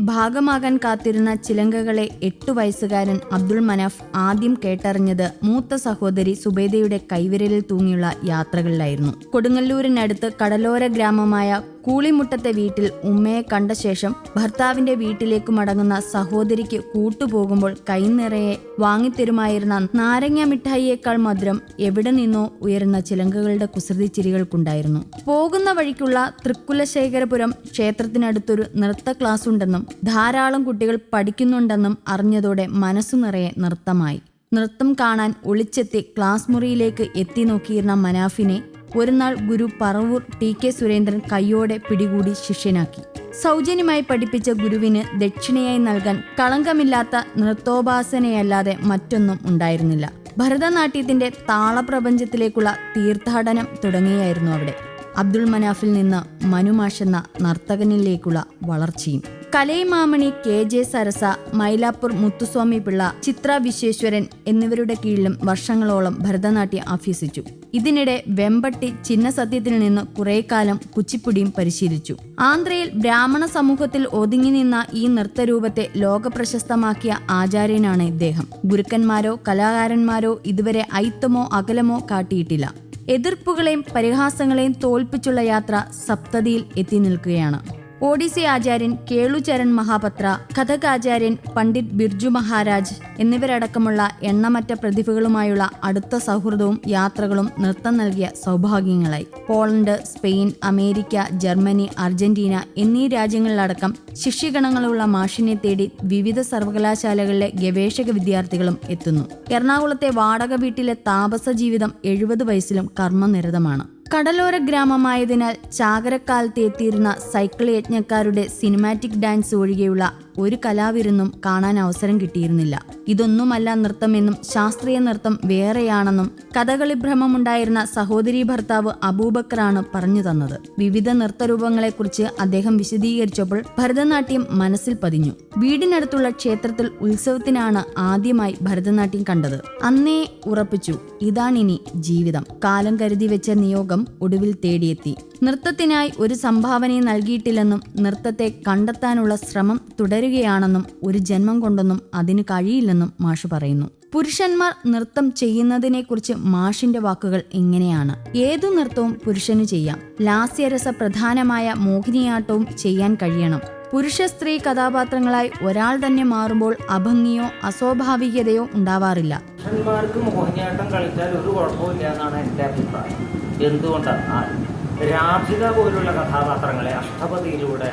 ഭാഗമാകാൻ കാത്തിരുന്ന ചിലങ്കകളെ എട്ടു വയസ്സുകാരൻ അബ്ദുൾ മനാഫ് ആദ്യം കേട്ടറിഞ്ഞത് മൂത്ത സഹോദരി സുബേദയുടെ കൈവിരലിൽ തൂങ്ങിയുള്ള യാത്രകളിലായിരുന്നു. കൊടുങ്ങല്ലൂരിനടുത്ത് കടലോര ഗ്രാമമായ കൂളിമുട്ടത്തെ വീട്ടിൽ ഉമ്മയെ കണ്ട ശേഷം ഭർത്താവിന്റെ വീട്ടിലേക്ക് മടങ്ങുന്ന സഹോദരിക്ക് കൂട്ടുപോകുമ്പോൾ കൈനിറയെ വാങ്ങിത്തരുമായിരുന്ന നാരങ്ങ മിഠായിയേക്കാൾ മധുരം എവിടെ നിന്നോ ഉയരുന്ന ചിലങ്കകളുടെ കുസൃതി ചിരികൾക്കുണ്ടായിരുന്നു. പോകുന്ന വഴിക്കുള്ള തൃക്കുലശേഖരപുരം ക്ഷേത്രത്തിനടുത്തൊരു നൃത്ത ക്ലാസ് ഉണ്ടെന്നും ധാരാളം കുട്ടികൾ പഠിക്കുന്നുണ്ടെന്നും അറിഞ്ഞതോടെ മനസ്സു നിറയെ നൃത്തമായി. നൃത്തം കാണാൻ ഒളിച്ചെത്തി ക്ലാസ് മുറിയിലേക്ക് എത്തി നോക്കിയിരുന്ന മനാഫിനെ ഒരുനാൾ ഗുരു പറവൂർ ടി കെ സുരേന്ദ്രൻ കയ്യോടെ പിടികൂടി ശിഷ്യനാക്കി. സൗജന്യമായി പഠിപ്പിച്ച ഗുരുവിന് ദക്ഷിണയായി നൽകാൻ കളങ്കമില്ലാത്ത നൃത്തോപാസനയല്ലാതെ മറ്റൊന്നും ഉണ്ടായിരുന്നില്ല. ഭരതനാട്യത്തിന്റെ താളപ്രപഞ്ചത്തിലേക്കുള്ള തീർത്ഥാടനം തുടങ്ങിയായിരുന്നു അവിടെ. അബ്ദുൾ മനാഫിൽ നിന്ന് മനുമാഷെന്ന നർത്തകനിലേക്കുള്ള വളർച്ചയും കലൈമാമണി കെ ജെ സരസ മൈലാപ്പൂർ മുത്തുസ്വാമി പിള്ള ചിത്ര വിശ്വേശ്വരൻ എന്നിവരുടെ കീഴിലും വർഷങ്ങളോളം ഭരതനാട്യം അഭ്യസിച്ചു. ഇതിനിടെ വെമ്പട്ടി ചിന്നസത്യത്തിൽ നിന്ന് കുറെ കാലം കുച്ചിപ്പുടിയും പരിശീലിച്ചു. ആന്ധ്രയിൽ ബ്രാഹ്മണ സമൂഹത്തിൽ ഒതുങ്ങി നിന്ന ഈ നൃത്തരൂപത്തെ ലോകപ്രശസ്തമാക്കിയ ആചാര്യനാണ് ഇദ്ദേഹം. ഗുരുക്കന്മാരോ കലാകാരന്മാരോ ഇതുവരെ ഐത്തമോ അകലമോ കാട്ടിയിട്ടില്ല. എതിർപ്പുകളെയും പരിഹാസങ്ങളെയും തോൽപ്പിച്ചുള്ള യാത്ര സപ്തതിയിൽ എത്തി നിൽക്കുകയാണ്. ഒഡീസി ആചാര്യൻ കേളുചരൺ മഹാപത്ര കഥകാചാര്യൻ പണ്ഡിറ്റ് ബിർജു മഹാരാജ് എന്നിവരടക്കമുള്ള എണ്ണമറ്റ പ്രതിഭകളുമായുള്ള അടുത്ത സൗഹൃദവും യാത്രകളും നൃത്തം നൽകിയ സൗഭാഗ്യങ്ങളായി. Poland Spain America Germany Argentina എന്നീ രാജ്യങ്ങളിലടക്കം ശിഷ്യഗണങ്ങളുള്ള മാഷിനെ തേടി വിവിധ സർവകലാശാലകളിലെ ഗവേഷക വിദ്യാർത്ഥികളും എത്തുന്നു. എറണാകുളത്തെ വാടക വീട്ടിലെ താപസ ജീവിതം എഴുപത് വയസ്സിലും കർമ്മനിരതമാണ്. കടലോര ഗ്രാമമായതിനാൽ ചാകരക്കാലത്ത് എത്തിയിരുന്ന സൈക്കിൾ യജ്ഞക്കാരുടെ സിനിമാറ്റിക് ഡാൻസ് ഒഴികെയുള്ള ഒരു കലാവിരുന്നും കാണാൻ അവസരം കിട്ടിയിരുന്നില്ല. ഇതൊന്നുമല്ല നൃത്തമെന്നും ശാസ്ത്രീയ നൃത്തം വേറെയാണെന്നും കഥകളി ഭ്രമമുണ്ടായിരുന്ന സഹോദരി ഭർത്താവ് അബൂബക്കറാണ് പറഞ്ഞു തന്നത്. വിവിധ നൃത്തരൂപങ്ങളെക്കുറിച്ച് അദ്ദേഹം വിശദീകരിച്ചപ്പോൾ ഭരതനാട്യം മനസ്സിൽ പതിഞ്ഞു. വീടിനടുത്തുള്ള ക്ഷേത്രത്തിൽ ഉത്സവത്തിനാണ് ആദ്യമായി ഭരതനാട്യം കണ്ടത്. അന്നേ ഉറപ്പിച്ചു ഇതാണിനി ജീവിതം. കാലം കരുതി വെച്ച നിയോഗം ഒടുവിൽ തേടിയെത്തി. നൃത്തത്തിനായി ഒരു സംഭാവനയും നൽകിയിട്ടില്ലെന്നും നൃത്തത്തെ കണ്ടെത്താനുള്ള ശ്രമം തുടരുകയാണെന്നും ഒരു ജന്മം കൊണ്ടൊന്നും അതിന് കഴിയില്ലെന്നും മാഷ് പറയുന്നു. പുരുഷന്മാർ നൃത്തം ചെയ്യുന്നതിനെക്കുറിച്ച് മാഷിന്റെ വാക്കുകൾ ഇങ്ങനെയാണ്. ഏതു നൃത്തവും പുരുഷന് ചെയ്യാം. ലാസ്യരസ പ്രധാനമായ മോഹിനിയാട്ടവും ചെയ്യാൻ കഴിയണം. പുരുഷ സ്ത്രീ കഥാപാത്രങ്ങളായി ഒരാൾ തന്നെ മാറുമ്പോൾ അഭംഗിയോ അസ്വാഭാവികതയോ ഉണ്ടാവാറില്ല. പുരുഷന്മാർക്ക് മോഹിനിയാട്ടം കളിച്ചാൽ ഒരു കുഴപ്പമില്ല എന്നാണ് എന്റെ അഭിപ്രായം. എന്തുകൊണ്ടെന്നാൽ രാധിക പോലുള്ള കഥാപാത്രങ്ങളെ അഷ്ടപതിയിലൂടെ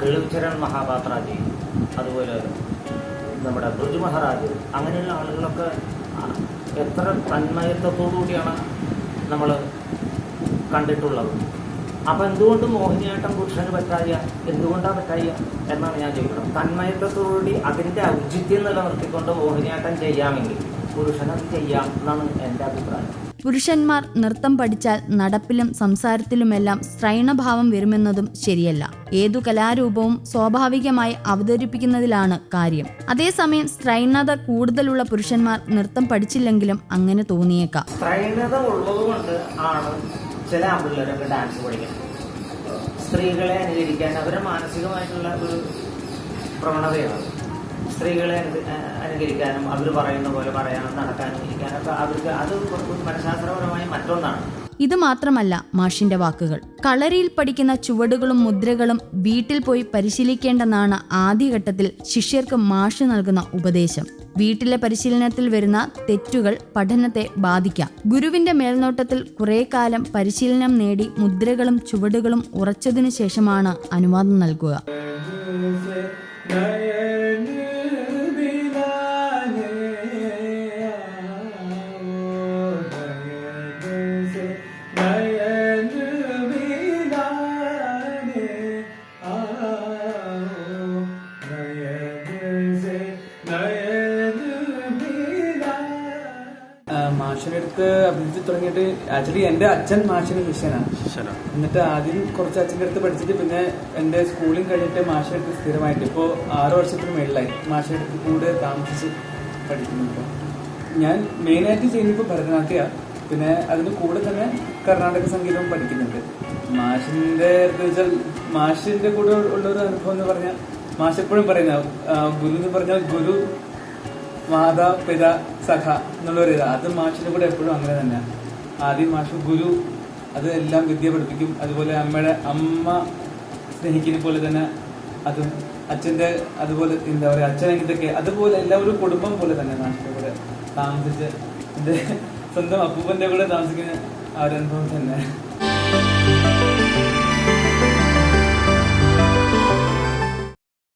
കിളിച്ചരൺ മഹാപാത്രാജി അതുപോലെ നമ്മുടെ ബൃജു മഹാരാജ് അങ്ങനെയുള്ള ആളുകളൊക്കെ എത്ര തന്മയത്വത്തോടുകൂടിയാണ് നമ്മൾ കണ്ടിട്ടുള്ളത്. അപ്പം എന്തുകൊണ്ട് മോഹിനിയാട്ടം പുരുഷന് പറ്റായ എന്തുകൊണ്ടാണ് പറ്റായ എന്നാണ് ഞാൻ ചോദിക്കുന്നത്. തന്മയത്വത്തോടുകൂടി അതിന്റെ ഔചിത്യം നിലനിർത്തിക്കൊണ്ട് മോഹിനിയാട്ടം ചെയ്യാമെങ്കിൽ പുരുഷനത് ചെയ്യാം എന്നാണ് എന്റെ അഭിപ്രായം. പുരുഷന്മാർ നൃത്തം പഠിച്ചാൽ നടപ്പിലും സംസാരത്തിലുമെല്ലാം സ്ത്രൈണഭാവം വരുമെന്നതും ശരിയല്ല. ഏതു കലാരൂപവും സ്വാഭാവികമായി അവതരിപ്പിക്കുന്നതിലാണ് കാര്യം. അതേസമയം സ്ത്രൈണത കൂടുതലുള്ള പുരുഷന്മാർ നൃത്തം പഠിച്ചില്ലെങ്കിലും അങ്ങനെ തോന്നിയേക്കാം. സ്ത്രൈണത ഉള്ളതുകൊണ്ട് ആണ് ചില ആൺപിള്ളേരൊക്കെ ഡാൻസ് പഠിക്കുന്നത്. സ്ത്രീകളെ അനുകരിക്കാൻ അവരുടെ മാനസികമായിട്ടുള്ള ഒരു പ്രവണതയാണ്. സ്ത്രീകളെ അനു- അനുകരിക്കാനും അവർ പറയുന്ന പോലെ പറയാനും നടക്കാനും ഇരിക്കാനൊക്കെ അവർക്ക് അത് മനഃശാസ്ത്രപരമായി മറ്റൊന്നാണ്. ഇത് മാത്രമല്ല മാഷിന്റെ വാക്കുകൾ. കളരിയിൽ പഠിക്കുന്ന ചുവടുകളും മുദ്രകളും വീട്ടിൽ പോയി പരിശീലിക്കേണ്ടെന്നാണ് ആദ്യഘട്ടത്തിൽ ശിഷ്യർക്ക് മാഷ് നൽകുന്ന ഉപദേശം. വീട്ടിലെ പരിശീലനത്തിൽ വരുന്ന തെറ്റുകൾ പഠനത്തെ ബാധിക്കാം. ഗുരുവിന്റെ മേൽനോട്ടത്തിൽ കുറെ കാലം പരിശീലനം നേടി മുദ്രകളും ചുവടുകളും ഉറച്ചതിനു ശേഷമാണ് അനുവാദം നൽകുക. അടുത്ത് അഭിനയിച്ച് തുടങ്ങിയിട്ട് ആക്ച്വലി എന്റെ അച്ഛൻ മാഷിന് ശിഷ്യനാണ്. എന്നിട്ട് ആദ്യം കുറച്ച് അച്ഛന്റെ അടുത്ത് പഠിച്ചിട്ട് പിന്നെ എന്റെ സ്കൂളിൽ കഴിഞ്ഞിട്ട് മാഷിന്റെ അടുത്ത് സ്ഥിരമായിട്ട്. ഇപ്പോൾ ആറ് വർഷത്തിന് മേളിലായി. മാഷിന്റെ അടുത്ത് കൂടെ താമസിച്ച് പഠിക്കുന്നുണ്ട് ഇപ്പോൾ ഞാൻ മെയിനായിട്ട് ചെയ്യുന്നത് ഭരതനാട്യ. പിന്നെ അതിന് കൂടെ തന്നെ കർണാടക സംഗീതം പഠിക്കുന്നുണ്ട്. മാഷിന്റെ അടുത്ത് വെച്ചാൽ മാഷിന്റെ കൂടെ ഉള്ള ഒരു അനുഭവം എന്ന് പറഞ്ഞാൽ മാഷ് എപ്പോഴും പറയുന്ന ഗുരു എന്ന് പറഞ്ഞാൽ ഗുരു മാതാ പിത സഖ എന്നുള്ളൊരു ഇത്. അത് മാഷിന്റെ കൂടെ എപ്പോഴും അങ്ങനെ തന്നെ. ആദ്യം മാഷ് ഗുരു അത് എല്ലാം വിദ്യ പഠിപ്പിക്കും. അതുപോലെ അമ്മയുടെ അമ്മ സ്നേഹിക്കുന്ന പോലെ തന്നെ അതും അച്ഛന്റെ അതുപോലെ എന്താ പറയാ അച്ഛൻ ഇതൊക്കെ അതുപോലെ എല്ലാവരും കുടുംബം പോലെ തന്നെ മാഷിന്റെ കൂടെ താമസിച്ച് എന്റെ സ്വന്തം അപ്പൂപ്പന്റെ കൂടെ താമസിക്കുന്ന ആ ഒരു അനുഭവം തന്നെ.